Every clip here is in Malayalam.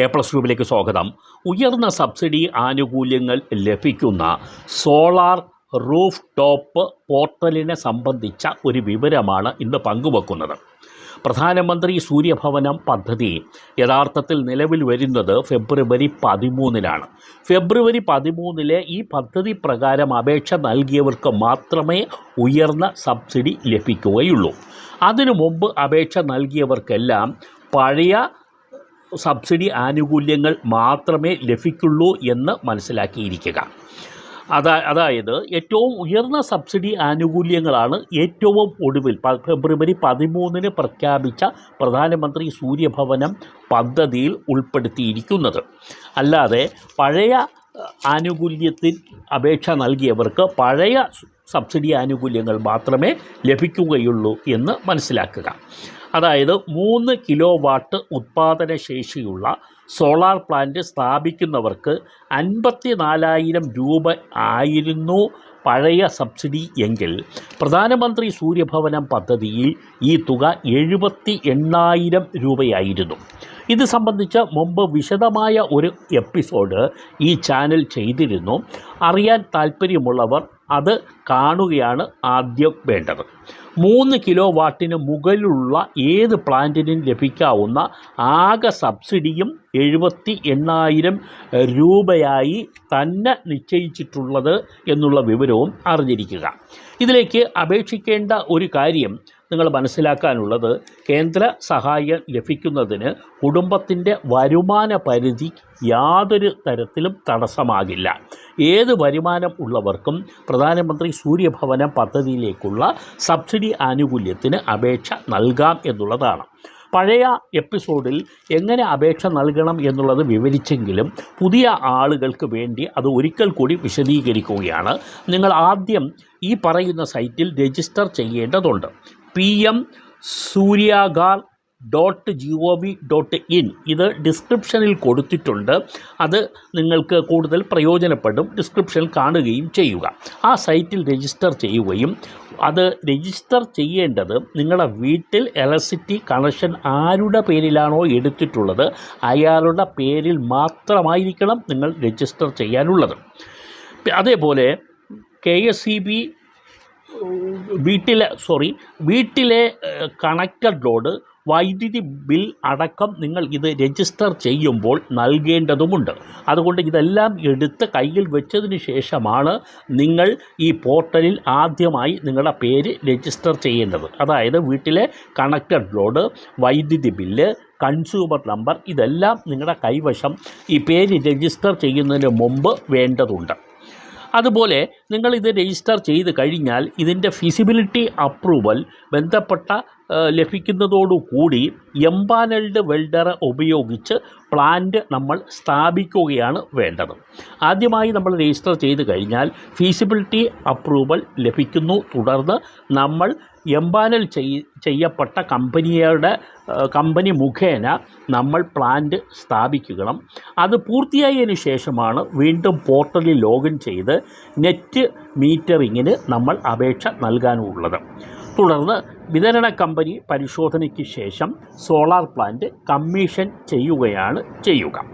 എ പ്ലസ് ഗ്രൂപ്പിലേക്ക് സ്വാഗതം. ഉയർന്ന സബ്സിഡി ആനുകൂല്യങ്ങൾ ലഭിക്കുന്ന സോളാർ റൂഫ് ടോപ്പ് പോർട്ടലിനെ സംബന്ധിച്ച ഒരു വിവരമാണ് ഇന്ന് പങ്കുവെക്കുന്നത്. പ്രധാനമന്ത്രി സൂര്യഭവനം പദ്ധതി യഥാർത്ഥത്തിൽ നിലവിൽ വരുന്നത് ഫെബ്രുവരി പതിമൂന്നിലാണ് ഫെബ്രുവരി പതിമൂന്നിലെ ഈ പദ്ധതി പ്രകാരം അപേക്ഷ നൽകിയവർക്ക് മാത്രമേ ഉയർന്ന സബ്സിഡി ലഭിക്കുകയുള്ളൂ. അതിനു മുമ്പ് അപേക്ഷ നൽകിയവർക്കെല്ലാം പഴയ സബ്സിഡി ആനുകൂല്യങ്ങൾ മാത്രമേ ലഭിക്കുള്ളൂ എന്ന് മനസ്സിലാക്കിയിരിക്കുക. അതാ അതായത് ഏറ്റവും ഉയർന്ന സബ്സിഡി ആനുകൂല്യങ്ങളാണ് ഏറ്റവും ഒടുവിൽ ഫെബ്രുവരി പതിമൂന്നിന് പ്രഖ്യാപിച്ച പ്രധാനമന്ത്രി സൂര്യഭവനം പദ്ധതിയിൽ ഉൾപ്പെടുത്തിയിരിക്കുന്നത്. അല്ലാതെ പഴയ ആനുകൂല്യത്തിൽ അപേക്ഷ നൽകിയവർക്ക് പഴയ സബ്സിഡി ആനുകൂല്യങ്ങൾ മാത്രമേ ലഭിക്കുകയുള്ളൂ എന്ന് മനസ്സിലാക്കുക. അതായത് മൂന്ന് കിലോ വാട്ട് ഉത്പാദന ശേഷിയുള്ള സോളാർ പ്ലാന്റ് സ്ഥാപിക്കുന്നവർക്ക് അൻപത്തി നാലായിരം രൂപ ആയിരുന്നു പഴയ സബ്സിഡി എങ്കിൽ പ്രധാനമന്ത്രി സൂര്യഭവനം പദ്ധതിയിൽ ഈ തുക എഴുപത്തി എണ്ണായിരം രൂപയായിരുന്നു. ഇത് സംബന്ധിച്ച് മുമ്പ് വിശദമായ ഒരു എപ്പിസോഡ് ഈ ചാനൽ ചെയ്തിരുന്നു. അറിയാൻ താല്പര്യമുള്ളവർ അത് കാണുകയാണ് ആദ്യം വേണ്ടത്. മൂന്ന് കിലോ വാട്ടിന് മുകളിലുള്ള ഏത് പ്ലാന്റിനും ലഭിക്കാവുന്ന ആകെ സബ്സിഡിയും എഴുപത്തി എണ്ണായിരം രൂപയായി തന്നെ നിശ്ചയിച്ചിട്ടുള്ളത് എന്നുള്ള വിവരവും അറിഞ്ഞിരിക്കുക. ഇതിലേക്ക് അപേക്ഷിക്കേണ്ട ഒരു കാര്യം നിങ്ങൾ മനസ്സിലാക്കാനുള്ളത് കേന്ദ്ര സഹായം ലഭിക്കുന്നതിന് കുടുംബത്തിന്റെ വരുമാന പരിധി യാതൊരു തരത്തിലും തടസ്സമാകില്ല. ഏത് വരുമാനം ഉള്ളവർക്കും പ്രധാനമന്ത്രി സൂര്യഭവനം പദ്ധതിയിലേക്കുള്ള സബ്സിഡി ആനുകൂല്യത്തിന് അപേക്ഷ നൽകാം എന്നുള്ളതാണ്. പഴയ എപ്പിസോഡിൽ എങ്ങനെ അപേക്ഷ നൽകണം എന്നുള്ളത് വിവരിച്ചെങ്കിലും പുതിയ ആളുകൾക്ക് വേണ്ടി അത് ഒരിക്കൽ കൂടി വിശദീകരിക്കുകയാണ്. നിങ്ങൾ ആദ്യം ഈ പറയുന്ന സൈറ്റിൽ രജിസ്റ്റർ ചെയ്യേണ്ടതുണ്ട്. P M Suryaghar dot G O V dot in ഇത് ഡിസ്ക്രിപ്ഷനിൽ കൊടുത്തിട്ടുണ്ട്. അത് നിങ്ങൾക്ക് കൂടുതൽ പ്രയോജനപ്പെടും. ഡിസ്ക്രിപ്ഷൻ കാണുകയും ചെയ്യുക. ആ സൈറ്റിൽ രജിസ്റ്റർ ചെയ്യുകയും അത് രജിസ്റ്റർ ചെയ്യേണ്ടത് നിങ്ങളുടെ വീട്ടിൽ ഇലക്ട്രിസിറ്റി കണക്ഷൻ ആരുടെ പേരിലാണോ എടുത്തിട്ടുള്ളത്? അയാളുടെ പേരിൽ മാത്രമായിരിക്കണം നിങ്ങൾ രജിസ്റ്റർ ചെയ്യാനുള്ളത്. അതേപോലെ കെ എസ് ഇ ബി വീട്ടിലെ സോറി വീട്ടിലെ കണക്റ്റഡ് ലോഡ് വൈദ്യുതി ബിൽ അടക്കം നിങ്ങൾ ഇത് രജിസ്റ്റർ ചെയ്യുമ്പോൾ നൽകേണ്ടതുമുണ്ട്. അതുകൊണ്ട് ഇതെല്ലാം എടുത്ത് കയ്യിൽ വെച്ചതിന് ശേഷമാണ് നിങ്ങൾ ഈ പോർട്ടലിൽ ആദ്യമായി നിങ്ങളുടെ പേര് രജിസ്റ്റർ ചെയ്യേണ്ടത്. അതായത് വീട്ടിലെ കണക്റ്റഡ് ലോഡ് വൈദ്യുതി ബില്ല് കൺസ്യൂമർ നമ്പർ ഇതെല്ലാം നിങ്ങളുടെ കൈവശം ഈ പേര് രജിസ്റ്റർ ചെയ്യുന്നതിന് മുമ്പ് വേണ്ടതുണ്ട്. അതുപോലെ നിങ്ങൾ ഇത് രജിസ്റ്റർ ചെയ്ത് കഴിഞ്ഞാൽ ഇതിന്റെ ഫിസിബിലിറ്റി അപ്രൂവൽ ബന്ധപ്പെട്ട ലഭിക്കുന്നതോടുകൂടി എംപാനൽഡ് വെൽഡർ ഉപയോഗിച്ച് പ്ലാന്റ് നമ്മൾ സ്ഥാപിക്കുകയാണ് വേണ്ടത്. ആദ്യമായി നമ്മൾ രജിസ്റ്റർ ചെയ്ത് കഴിഞ്ഞാൽ ഫീസിബിലിറ്റി അപ്രൂവൽ ലഭിക്കുന്നു. തുടർന്ന് നമ്മൾ എംപാനൽ ചെയ് ചെയ്യപ്പെട്ട കമ്പനിയുടെ കമ്പനി മുഖേന നമ്മൾ പ്ലാന്റ് സ്ഥാപിക്കണം. അത് പൂർത്തിയായതിന് ശേഷമാണ് വീണ്ടും പോർട്ടലിൽ ലോഗിൻ ചെയ്ത് നെറ്റ് മീറ്ററിങ്ങിന് നമ്മൾ അപേക്ഷ നൽകാനുള്ളത്. തുടർന്ന് വിതരണ കമ്പനി പരിശോധനയ്ക്ക് ശേഷം സോളാർ പ്ലാന്റ് കമ്മീഷൻ ചെയ്യുകയാണ് ചെയ്യുക.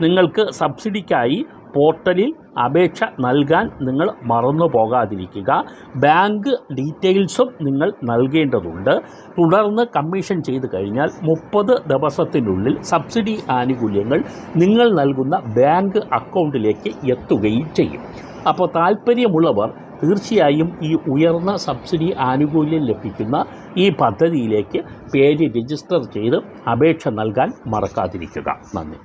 നിങ്ങൾക്ക് സബ്സിഡിക്കായി പോർട്ടലിൽ അപേക്ഷ നൽകാൻ നിങ്ങൾ മറന്നു പോകാതിരിക്കുക. ബാങ്ക് ഡീറ്റെയിൽസും നിങ്ങൾ നൽകേണ്ടതുണ്ട്. തുടർന്ന് കമ്മീഷൻ ചെയ്ത് കഴിഞ്ഞാൽ മുപ്പത് ദിവസത്തിനുള്ളിൽ സബ്സിഡി ആനുകൂല്യങ്ങൾ നിങ്ങൾ നൽകുന്ന ബാങ്ക് അക്കൗണ്ടിലേക്ക് എത്തുകയും ചെയ്യും. അപ്പോൾ താല്പര്യമുള്ളവർ തീർച്ചയായും ഈ ഉയർന്ന സബ്സിഡി ആനുകൂല്യം ലഭിക്കുന്ന ഈ പദ്ധതിയിലേക്ക് പേര് രജിസ്റ്റർ ചെയ്ത് അപേക്ഷ നൽകാൻ മറക്കാതിരിക്കുക. നന്ദി.